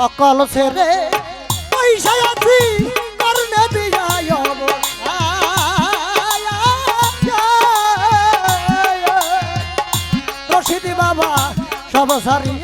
সকল ছেড়ে পয়সা আছি কর্ণে রশিদি বাবা সব সারি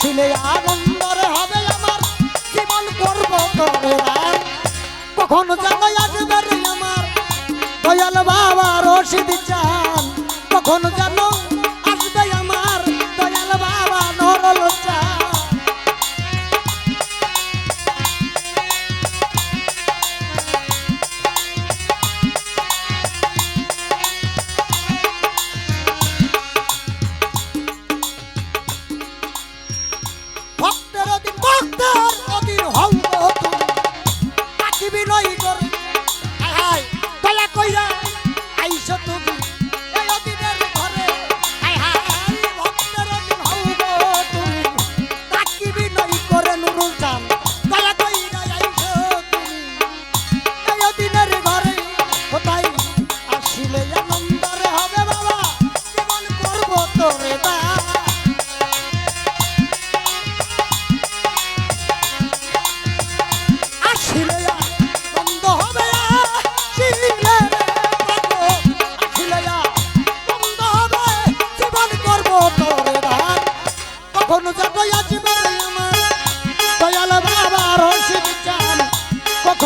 শুনে আনন্দরে হবে আমার। জীবন করব তবে আর? কখন জানো আসবে আমার? দয়াল বাবা রশিদ চান। কখন জানো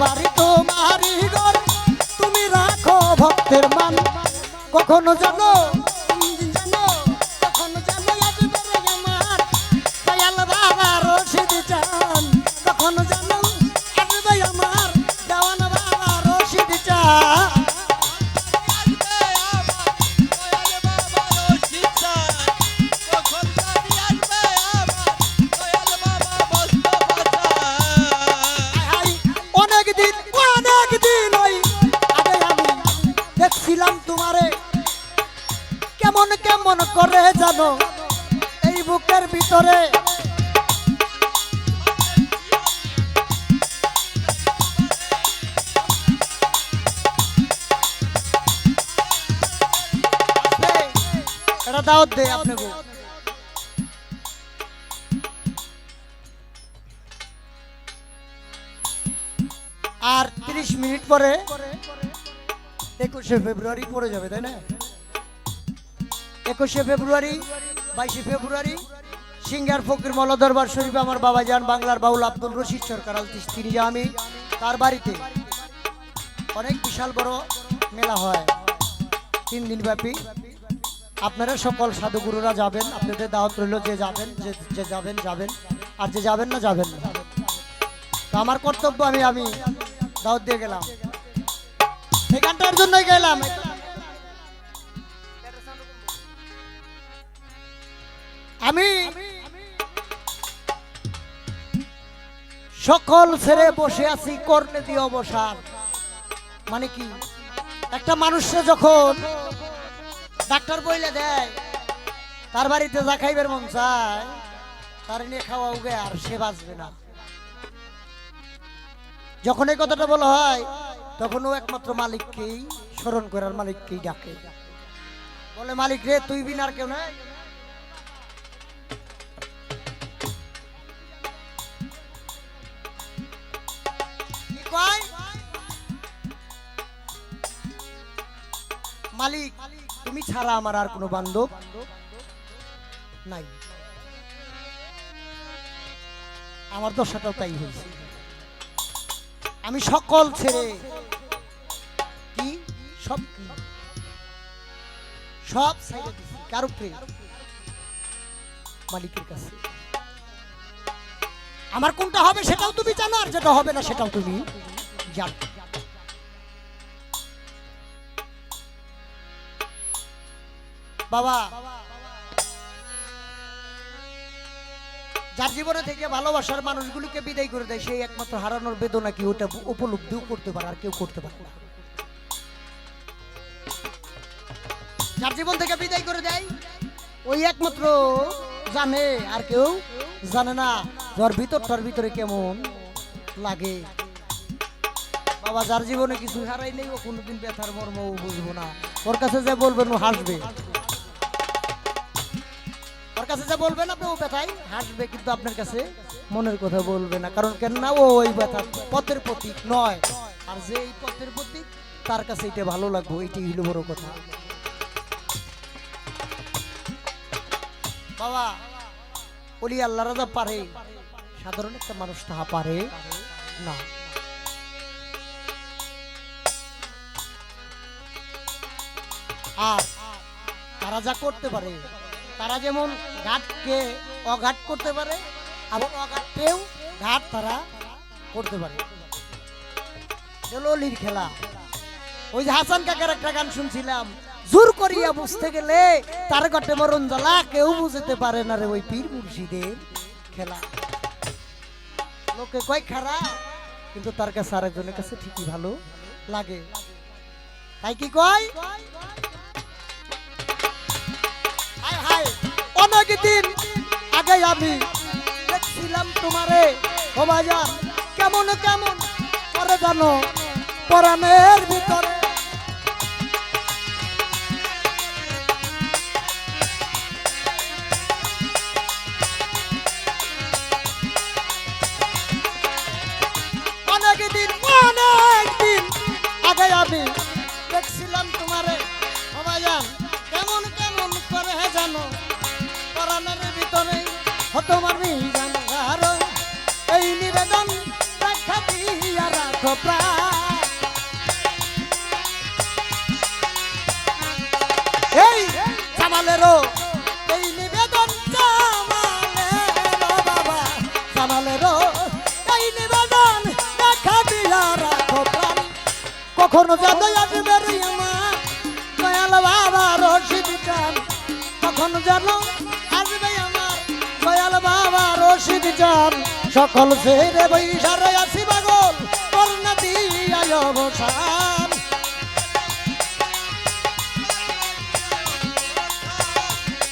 বাড়ি তোমারই গর তুমি রাখো ভক্তের মান। কখনো জানো দাওয়াত দে আপনাকে। আর তিরিশ মিনিট পরে একুশে ফেব্রুয়ারি পড়ে যাবে, তাই না? একুশে ফেব্রুয়ারি, বাইশে ফেব্রুয়ারি, সিঙ্গার ফকির মল্ল দরবার শরীফে আমার বাবা যান, বাংলার বাউল আব্দুল রশিদ সরকার তিনি আমি, তার বাড়িতে অনেক বিশাল বড় মেলা হয়। তিন দিন ব্যাপী আপনারা সকল সাধুগুরুরা যাবেন, আপনাদের দাওয়াত রইল যে যাবেন যে যাবেন যাবেন। আর যে যাবেন না যাবেন না। তো আমার কর্তব্য আমি আমি দাওয়াত দিয়ে গেলাম। এই গানটার জন্যই গেলাম। আমি সকল ছেড়ে বসে আছি, কর্ণে দিয়ে অবসান। মানে কি? একটা মানুষে যখন ডাক্তার বইলে দেয়, তার বাড়িতে যা খাইবার মন চায়, তার নিয়ে খাওয়া উগে আর সে বাঁচবে না। যখন এই কথাটা বলা হয়, তখন ও একমাত্র মালিককেই, স্মরণ করার মালিককেই ডাকে। বলে, মালিক রে, তুই বিন আর কেউ নাই? মালিক। তুমি ছাড়া আমার আর কোনো বান্ধব নাই। আমার দশাটাও তাই হয়েছে। আমি সকল ছেড়ে কি? সব কি? সব ছেড়ে দিছি। কার উপরে? মালিকের কাছে। আমার কোনটা হবে সেটাও তুমি জানো, আর যেটা হবে না সেটাও তুমি জানো। বাবা। যার জীবনে থেকে ভালোবাসার মানুষগুলোকে বিদায় করে দেয়, সেই একমাত্র হারানোর বেদনা কি ওটা উপলব্ধিও করতে পারে, আর কেউ করতে পারে না। যার জীবন থেকে বিদায় করে দেয়, ওই একমাত্র জানে, আর কেউ জানে না যার ভিতরটার ভিতরে কেমন লাগে। বাবা, যার জীবনে কিছু হারাই নেই, ও কোনোদিন ব্যথার মর্ম বুঝব না। ওর কাছে যে বলবেন ও হাসবে। ওর কাছে যে বলবেন আপনি ও ব্যথায় হাসবে, কিন্তু আপনার কাছে মনের কথা বলবে না। কারণ কেন না ওই ব্যথা পথের প্রতীক নয়। আর যে এই পথের প্রতীক, তার কাছে এটা ভালো লাগবে, এটাই হলো বড় কথা। বাবা বলি আল্লাহ রাজা পারে। সাধারণ একটা মানুষ তাহা পারে না। আর তারা যা করতে পারে, তারা যেমন ঘাটকে অঘাট করতে পারে আবার অঘাটকেও ঘাট তারা করতে পারে। ললির খেলা। ওই যে হাসান কাকার একটা গান শুনছিলাম, জোর করিয়া বুঝতে গেলে তার গটে মরণ জ্বালা, কেউ বুঝতে পারে না রে ওই পীর মুর্শিদের খেলা। লোকে কয় খারাপ কিন্তু তার কাছে আরেকজনের কাছে ঠিকই ভালো লাগে। তাই কি কয়? অনেক দিন আগে আমি দেখছিলাম তোমারে। ও কেমন কেমন? করে জানো পরাণের ভিতরে তোমার জানো আর এই নিবেদন দেখা দিয়া রাখো প্রাণ। এই জামালেরও এই নিবেদন জামালেরও বাবা। জামালেরও এই নিবেদন দেখা দিয়া রাখো প্রাণ। কখনো যাবে আসবে বাবা রশিদ কখনো যেন আসবে বাবা রশিদ চান সকল ছেড়ে বৈশারে আসি পাগল কর্ণা দিয়ায় অবসান।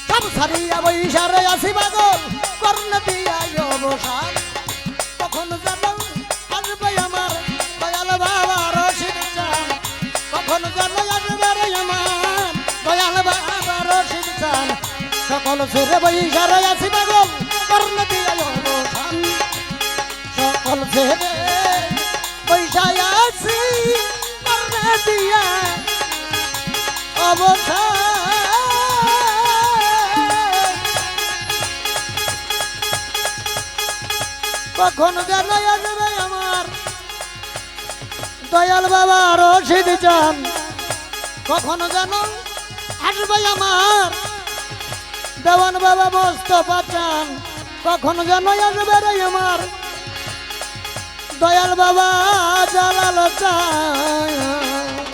সব সারিয়া বৈশারে আসি পাগল কর্ণা দিয়ায় অবসান। সকল ছেড়ে বৈশারে আসি পাগল কর্ণ সকল ছেড়ে বৈশায় আসি কর্ণ দিয়া অবসান। কখন যেন আসবে আমার দয়াল বাবা রশিদ চান। কখন যেন আসবে আমার দেওয়ান বাবা মোস্তফা চান কখন যেন আসবে রে আমার? দয়াল বাবা জালাল চান।